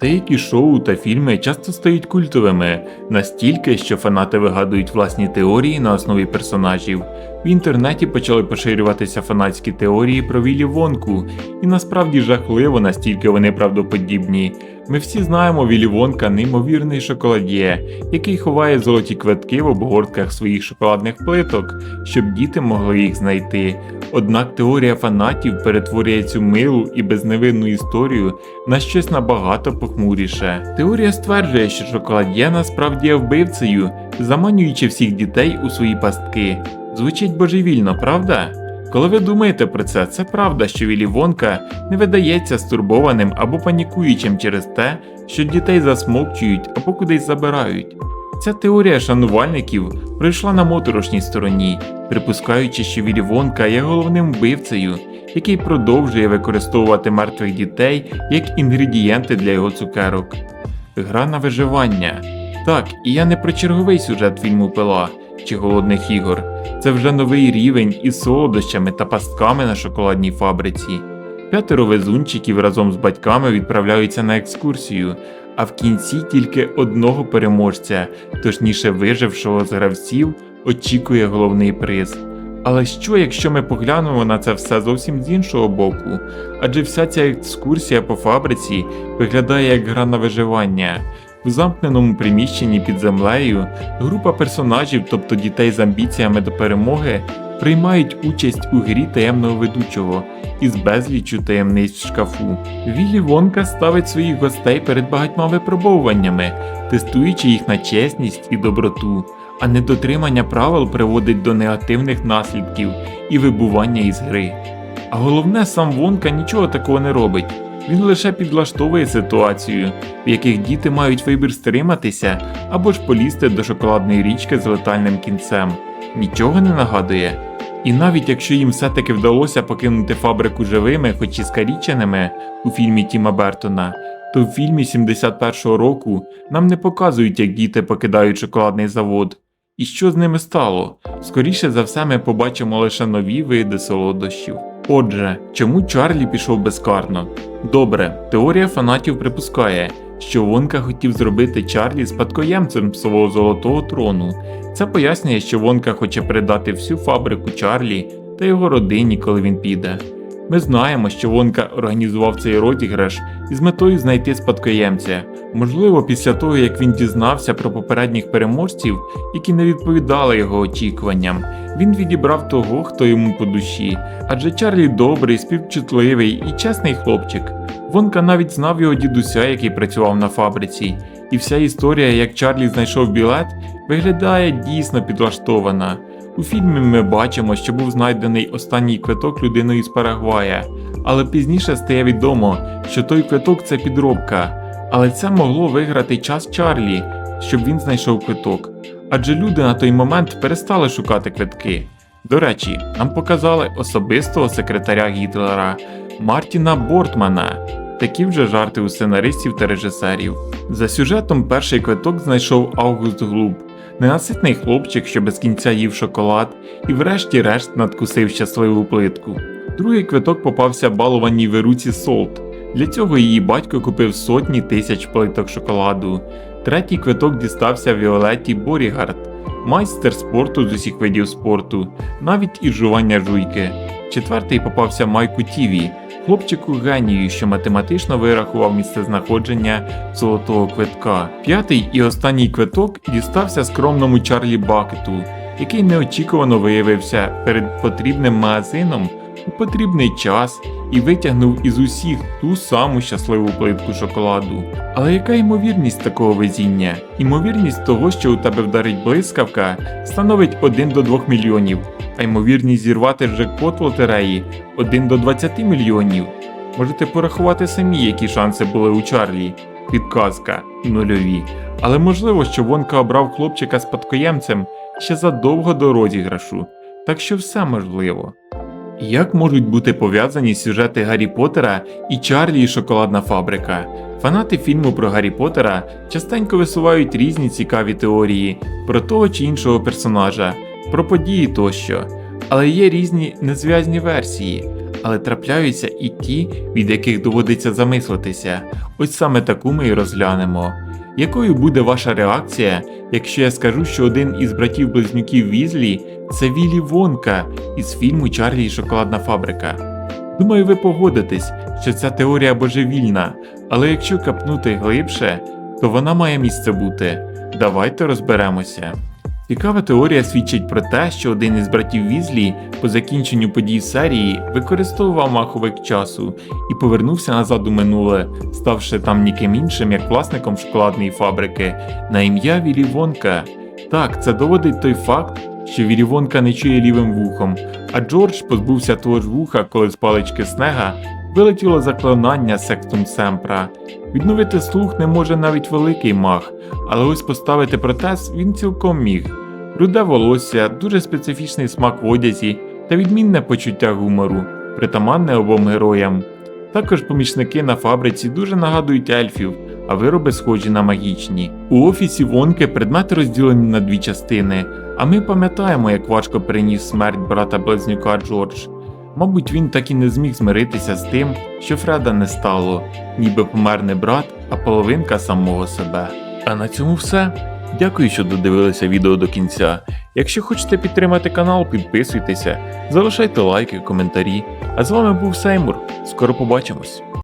Деякі шоу та фільми часто стають культовими настільки, що фанати вигадують власні теорії на основі персонажів. В інтернеті почали поширюватися фанатські теорії про Віллі Вонку, і насправді жахливо настільки вони правдоподібні. Ми всі знаємо Віллі Вонка неймовірний шоколад'є, який ховає золоті квитки в обгортках своїх шоколадних плиток, щоб діти могли їх знайти. Однак теорія фанатів перетворює цю милу і безневинну історію на щось набагато похмуріше. Теорія стверджує, що насправді є вбивцею, заманюючи всіх дітей у свої пастки. Звучить божевільно, правда? Коли ви думаєте про це, це правда, що Віллі Вонка не видається стурбованим або панікуючим через те, що дітей засмокчують або кудись забирають. Ця теорія шанувальників пройшла на моторошній стороні, припускаючи, що Віллі Вонка є головним вбивцею, який продовжує використовувати мертвих дітей як інгредієнти для його цукерок. Гра на виживання. Так, і я не про черговий сюжет фільму Пила чи Голодних ігор. Це вже новий рівень із солодощами та пастками на шоколадній фабриці. П'ятеро везунчиків разом з батьками відправляються на екскурсію, а в кінці тільки одного переможця, точніше вижившого з гравців, очікує головний приз. Але що, якщо ми поглянемо на це все зовсім з іншого боку? Адже вся ця екскурсія по фабриці виглядає як гра на виживання. В замкненому приміщенні під землею група персонажів, тобто дітей з амбіціями до перемоги, приймають участь у грі таємного ведучого із безліччю таємниць в шкафу. Віллі Вонка ставить своїх гостей перед багатьма випробовуваннями, тестуючи їх на чесність і доброту, а недотримання правил приводить до негативних наслідків і вибування із гри. А головне, сам Вонка нічого такого не робить. Він лише підлаштовує ситуацію, в яких діти мають вибір стриматися або ж полізти до шоколадної річки з летальним кінцем. Нічого не нагадує. І навіть якщо їм все-таки вдалося покинути фабрику живими, хоч і скаріченими у фільмі Тіма Бертона, то в фільмі 71-го року нам не показують, як діти покидають шоколадний завод. І що з ними стало? Скоріше за все, ми побачимо лише нові види солодощів. Отже, чому Чарлі пішов безкарно? Добре, теорія фанатів припускає, що Вонка хотів зробити Чарлі спадкоємцем свого золотого трону. Це пояснює, що Вонка хоче передати всю фабрику Чарлі та його родині, коли він піде. Ми знаємо, що Вонка організував цей розіграш із метою знайти спадкоємця. Можливо, після того як він дізнався про попередніх переможців, які не відповідали його очікуванням, він відібрав того, хто йому по душі, адже Чарлі добрий, співчутливий і чесний хлопчик. Вонка навіть знав його дідуся, який працював на фабриці, і вся історія, як Чарлі знайшов білет, виглядає дійсно підлаштована. У фільмі ми бачимо, що був знайдений останній квиток людиною з Парагвая, але пізніше стає відомо, що той квиток це підробка. Але це могло виграти час Чарлі, щоб він знайшов квиток. Адже люди на той момент перестали шукати квитки. До речі, нам показали особистого секретаря Гітлера Мартіна Бортмана. Такі вже жарти у сценаристів та режисерів. За сюжетом перший квиток знайшов Август Глуб, ненаситний хлопчик, що без кінця їв шоколад, і врешті-решт надкусив щасливу плитку. Другий квиток попався балованій вируці Солт. Для цього її батько купив сотні тисяч плиток шоколаду. Третій квиток дістався Віолетті Борігард, майстер спорту з усіх видів спорту, навіть із жування жуйки. Четвертий попався Майку Тіві, хлопчику генію, що математично вирахував місцезнаходження золотого квитка. П'ятий і останній квиток дістався скромному Чарлі Бакету, який неочікувано виявився перед потрібним магазином у потрібний час і витягнув із усіх ту саму щасливу плитку шоколаду. Але яка ймовірність такого везіння? Ймовірність того, що у тебе вдарить блискавка, становить 1 до 2 мільйонів, а ймовірність зірвати джекпот в лотереї 1 до 20 мільйонів. Можете порахувати самі, які шанси були у Чарлі. Підказка нульові. Але можливо, що Вонка обрав хлопчика спадкоємцем ще задовго до розіграшу, так що все можливо. Як можуть бути пов'язані сюжети Гаррі Поттера і Чарлі і Шоколадна фабрика? Фанати фільму про Гаррі Поттера частенько висувають різні цікаві теорії про того чи іншого персонажа, про події тощо. Але є різні незв'язні версії. але трапляються і ті, від яких доводиться замислитися. Ось саме таку ми і розглянемо. Якою буде ваша реакція, якщо я скажу, що один із братів-близнюків Візлі це Вілі Вонка із фільму Чарлі і Шоколадна фабрика? Думаю, ви погодитесь, що ця теорія божевільна, але якщо капнути глибше, то вона має місце бути. Давайте розберемося. Цікава теорія свідчить про те, що один із братів Візлі по закінченню подій серії використовував маховик часу і повернувся назад у минуле, ставши там ніким іншим як власником шоколадної фабрики на ім'я Віллі Вонка. Так, це доводить той факт, що Віллі Вонка не чує лівим вухом, а Джордж позбувся того ж вуха, коли з палички снега вилетіло заклинання Сектум Семпра. Відновити слух не може навіть великий маг, але ось поставити протез він цілком міг. Руде волосся, дуже специфічний смак в одязі та відмінне почуття гумору, притаманне обом героям. Також помічники на фабриці дуже нагадують ельфів, а вироби схожі на магічні. У офісі Вонки предмети розділені на дві частини, а ми пам'ятаємо, як важко переніс смерть брата близнюка Джордж. Мабуть, він так і не зміг змиритися з тим, що Фреда не стало, ніби помер не брат, а половинка самого себе. А на цьому все. Дякую, що додивилися відео до кінця. Якщо хочете підтримати канал, підписуйтеся, залишайте лайки, коментарі. А з вами був Сеймур. Скоро побачимось!